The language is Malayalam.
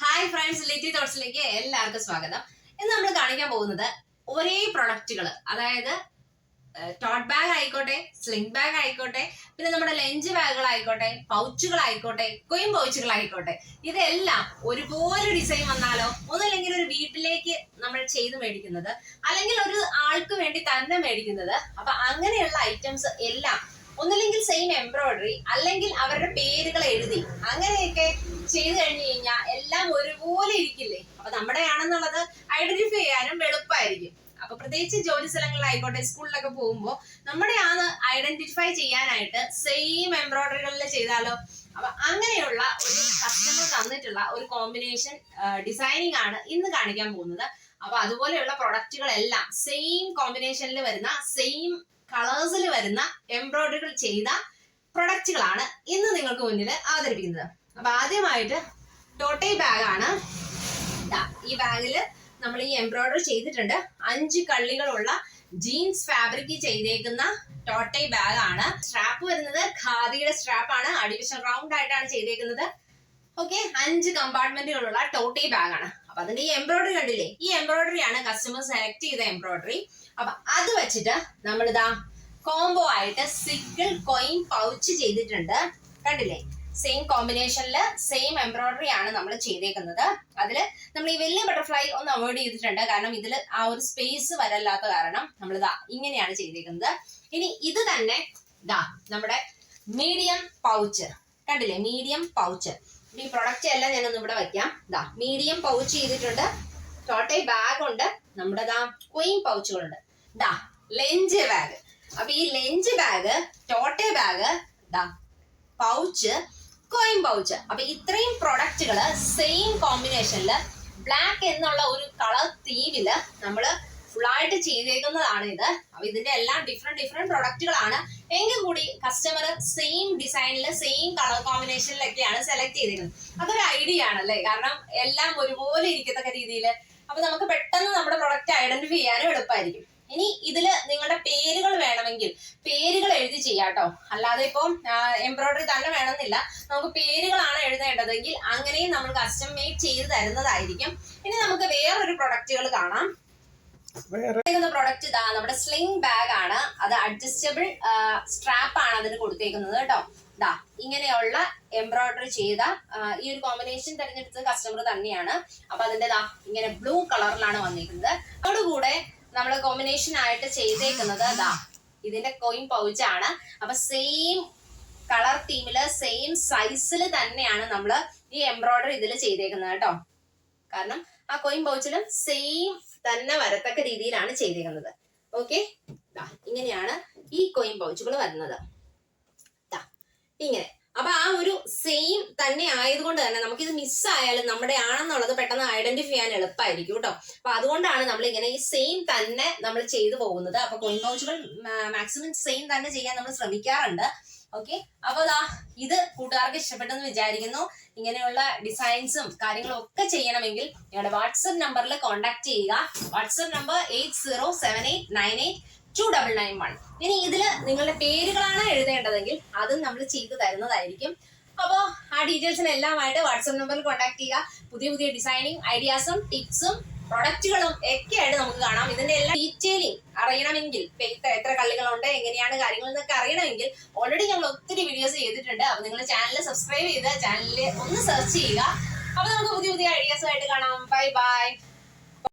ഹായ് ഫ്രണ്ട്സ് ലിറ്റി തോട്ട്സിലേക്ക് എല്ലാവർക്കും സ്വാഗതം. ഇന്ന് നമ്മൾ കാണിക്കാൻ പോകുന്നത് ഒരേ പ്രൊഡക്റ്റുകൾ അതായത് ടോട്ട് ബാഗ് ആയിക്കോട്ടെ സ്ലിംഗ് ബാഗ് ആയിക്കോട്ടെ പിന്നെ നമ്മുടെ ലഞ്ച് പൗച്ചുകൾ ആയിക്കോട്ടെ കൊയിൻ പൗച്ചുകൾ ആയിക്കോട്ടെ ഇതെല്ലാം ഒരുപോലെ ഡിസൈൻ വന്നാലോ ഒന്നല്ലെങ്കിൽ ഒരു വീട്ടിലേക്ക് നമ്മൾ ചെയ്ത് മേടിക്കുന്നത് അല്ലെങ്കിൽ ഒരു ആൾക്ക് വേണ്ടി തന്നെ മേടിക്കുന്നത് അപ്പൊ അങ്ങനെയുള്ള ഐറ്റംസ് എല്ലാം ഒന്നില്ലെങ്കിൽ സെയിം എംബ്രോയിഡറി അല്ലെങ്കിൽ അവരുടെ പേരുകൾ എഴുതി. അങ്ങനെയൊക്കെ ചെയ്തു കഴിഞ്ഞു കഴിഞ്ഞാൽ എല്ലാം ഒരുപോലെ ഇരിക്കില്ലേ? അപ്പൊ നമ്മുടെ ആണെന്നുള്ളത് ഐഡന്റിഫൈ ചെയ്യാനും എളുപ്പമായിരിക്കും അപ്പൊ പ്രത്യേകിച്ച് ജോലി സ്ഥലങ്ങളിലായിക്കോട്ടെ സ്കൂളിലൊക്കെ പോകുമ്പോൾ നമ്മുടെ ആണ് ഐഡന്റിഫൈ ചെയ്യാനായിട്ട് സെയിം എംബ്രോയിഡറികളിൽ ചെയ്താലോ? അപ്പൊ അങ്ങനെയുള്ള ഒരു കസ്റ്റമർ തന്നിട്ടുള്ള ഒരു കോമ്പിനേഷൻ ഡിസൈനിങ് ആണ് ഇന്ന് കാണിക്കാൻ പോകുന്നത്. അപ്പൊ അതുപോലെയുള്ള പ്രൊഡക്റ്റുകളെല്ലാം സെയിം കോമ്പിനേഷനിൽ വരുന്ന സെയിം കളേഴ്സിൽ വരുന്ന എംബ്രോയിഡറികൾ ചെയ്ത പ്രൊഡക്റ്റുകളാണ് ഇന്ന് നിങ്ങൾക്ക് മുന്നിൽ അവതരിപ്പിക്കുന്നത്. അപ്പൊ ആദ്യമായിട്ട് ടോട്ടൈ ബാഗാണ് ഈ ബാഗിൽ നമ്മൾ ഈ എംബ്രോയിഡറി ചെയ്തിട്ടുണ്ട്. അഞ്ച് കള്ളികളുള്ള ജീൻസ് ഫാബ്രിക് ചെയ്തേക്കുന്ന ടോട്ടൈ ബാഗ് ആണ്. സ്ട്രാപ്പ് വരുന്നത് ഖാദിയുടെ സ്ട്രാപ്പ് ആണ്. അടിവശം റൗണ്ട് ആയിട്ടാണ് ചെയ്തേക്കുന്നത്. ഓക്കെ അഞ്ച് കമ്പാർട്ട്മെന്റുകളുള്ള ടോട്ടൈ ബാഗ് ആണ്. അപ്പൊ അതിന്റെ ഈ എംബ്രോയിഡറി കണ്ടില്ലേ? ഈ എംബ്രോയിഡറി ആണ് കസ്റ്റമർ സെലക്ട് ചെയ്ത എംബ്രോയിഡറി അപ്പൊ അത് വെച്ചിട്ട് നമ്മളിതാ കോംബോ ആയിട്ട് സിക്കിൾ കോയിൻ പൗച്ച് ചെയ്തിട്ടുണ്ട്. കണ്ടില്ലേ? സെയിം കോമ്പിനേഷനിൽ സെയിം എംബ്രോയിഡറി ആണ് നമ്മൾ ചെയ്തേക്കുന്നത്. അതിൽ നമ്മൾ ഈ വലിയ ബട്ടർഫ്ലൈ ഒന്ന് അവോയ്ഡ് ചെയ്തിട്ടുണ്ട്. കാരണം ഇതിൽ ആ ഒരു സ്പേസ് വരല്ലാത്ത കാരണം നമ്മൾ ഇതാ ഇങ്ങനെയാണ് ചെയ്തേക്കുന്നത്. ഇനി ഇത് തന്നെ ഇതാ നമ്മുടെ മീഡിയം പൗച്ച് കണ്ടില്ലേ? മീഡിയം പൗച്ച് ഈ പ്രൊഡക്റ്റ് എല്ലാം ഞാനൊന്ന് ഇവിടെ വെക്കാം. ഇതാ മീഡിയം പൗച്ച് ചെയ്തിട്ടുണ്ട്. ടോട്ടേ ബാഗ് ഉണ്ട് നമ്മുടെ ദാ ക്വീൻ പൗച്ചുകളുണ്ട് ദാ ലെഞ്ച് ബാഗ് അപ്പൊ ഈ ലെഞ്ച് ബാഗ് ടോട്ടേ ബാഗ് ദാ പൗച്ച് കോയിൻ പൗച്ച് അപ്പൊ ഇത്രയും പ്രൊഡക്റ്റുകൾ സെയിം കോമ്പിനേഷനിൽ ബ്ലാക്ക് എന്നുള്ള ഒരു കളർ തീവിൽ നമ്മൾ ഫുള്ളായിട്ട് ചെയ്തേക്കുന്നതാണ് ഇത്. അപ്പൊ ഇതിന്റെ എല്ലാം ഡിഫറെന്റ് ഡിഫറെന്റ് പ്രൊഡക്റ്റുകളാണ് എങ്കിൽ കൂടി കസ്റ്റമർ സെയിം ഡിസൈനിൽ സെയിം കളർ കോമ്പിനേഷനിലൊക്കെയാണ് സെലക്ട് ചെയ്തിരുന്നത് അതൊരു ഐഡിയ ആണല്ലേ കാരണം എല്ലാം ഒരുപോലെ ഇരിക്കത്തക്ക രീതിയിൽ അപ്പൊ നമുക്ക് പെട്ടെന്ന് നമ്മുടെ പ്രൊഡക്റ്റ് ഐഡന്റിഫൈ ചെയ്യാനും എളുപ്പമായിരിക്കും. ഇനി ഇതിൽ നിങ്ങളുടെ പേരുകൾ വേണമെങ്കിൽ പേരുകൾ എഴുതി ചെയ്യാട്ടോ അല്ലാതെ ഇപ്പം എംബ്രോയിഡറി തന്നെ വേണമെന്നില്ല. നമുക്ക് പേരുകളാണ് എഴുതേണ്ടതെങ്കിൽ അങ്ങനെയും നമ്മൾ കസ്റ്റം മെയ്ഡ് ചെയ്ത് തരുന്നതായിരിക്കും. ഇനി നമുക്ക് വേറൊരു പ്രൊഡക്റ്റുകൾ കാണാം. പ്രൊഡക്റ്റ് ഇതാ നമ്മുടെ സ്ലിംഗ് ബാഗ് ആണ്. അത് അഡ്ജസ്റ്റബിൾ സ്ട്രാപ്പ് ആണ് അതിന് കൊടുത്തേക്കുന്നത് കേട്ടോ. ദാ ഇങ്ങനെയുള്ള എംബ്രോയിഡറി ചെയ്ത ഈ ഒരു കോമ്പിനേഷൻ തിരഞ്ഞെടുത്തത് കസ്റ്റമർ തന്നെയാണ്. അപ്പൊ അതിന്റെ ദാ ഇങ്ങനെ ബ്ലൂ കളറിലാണ് വന്നിരിക്കുന്നത്. അതോടുകൂടെ നമ്മൾ കോമ്പിനേഷൻ ആയിട്ട് ചെയ്തേക്കുന്നത് ദാ ഇതിന്റെ കോയിൻ പൗച്ച് ആണ്. അപ്പൊ സെയിം കളർ തീമിൽ സെയിം സൈസിൽ തന്നെയാണ് നമ്മൾ ഈ എംബ്രോയിഡറി ഇതിൽ ചെയ്തേക്കുന്നത് കേട്ടോ. കാരണം ആ കോയിൻ പൗച്ചിലും സെയിം തന്നെ വരത്തക്ക രീതിയിലാണ് ചെയ്തിരിക്കുന്നത് ഓക്കെ ഇങ്ങനെയാണ് ഈ കോയിൻ പൗച്ചുകൾ വരുന്നത്. ഇങ്ങനെ. അപ്പൊ ആ ഒരു സെയിം തന്നെ ആയതുകൊണ്ട് തന്നെ നമുക്കിത് മിസ്സായാലും നമ്മുടെ ആണെന്നുള്ളത് പെട്ടെന്ന് ഐഡന്റിഫൈ ചെയ്യാൻ എളുപ്പമായിരിക്കും കേട്ടോ. അപ്പൊ അതുകൊണ്ടാണ് നമ്മൾ ഇങ്ങനെ ഈ സെയിം തന്നെ നമ്മൾ ചെയ്തു പോകുന്നത്. അപ്പൊ കോയിൻ പൗച്ചുകൾ മാക്സിമം സെയിം തന്നെ ചെയ്യാൻ നമ്മൾ ശ്രമിക്കാറുണ്ട്. ഓക്കെ അപ്പൊ ദാ ഇത് കൂട്ടുകാർക്ക് ഇഷ്ടപ്പെട്ടെന്ന് വിചാരിക്കുന്നു. ഇങ്ങനെയുള്ള ഡിസൈൻസും കാര്യങ്ങളും ഒക്കെ ചെയ്യണമെങ്കിൽ ഞങ്ങളുടെ വാട്സപ്പ് നമ്പറിൽ കോൺടാക്ട് ചെയ്യുക. WhatsApp number eight zero seven eight nine eight two double nine one ഇനി ഇതിൽ നിങ്ങളുടെ പേരുകളാണ് എഴുതേണ്ടതെങ്കിൽ അതും നമ്മൾ ചെയ്തു തരുന്നതായിരിക്കും. അപ്പോൾ ആ ഡീറ്റെയിൽസിനെല്ലാമായിട്ട് വാട്സപ്പ് നമ്പറിൽ കോൺടാക്ട് ചെയ്യുക. പുതിയ പുതിയ ഡിസൈനിങ് ഐഡിയാസും ടിപ്സും പ്രൊഡക്റ്റുകളും ഒക്കെ ആയിട്ട് നമുക്ക് കാണാം. ഇതിന്റെ എല്ലാ ഡീറ്റെയിലിംഗ് അറിയണമെങ്കിൽ എത്ര കള്ളികളുണ്ട് എങ്ങനെയാണ് കാര്യങ്ങൾ എന്നൊക്കെ അറിയണമെങ്കിൽ ഓൾറെഡി ഞങ്ങൾ ഒത്തിരി വീഡിയോസ് ചെയ്തിട്ടുണ്ട്. അപ്പൊ നിങ്ങൾ ചാനൽ സബ്സ്ക്രൈബ് ചെയ്ത് ചാനലിൽ ഒന്ന് സെർച്ച് ചെയ്യുക. അപ്പൊ നമുക്ക് പുതിയ പുതിയ ഐഡിയാസുമായിട്ട് കാണാം. Bye bye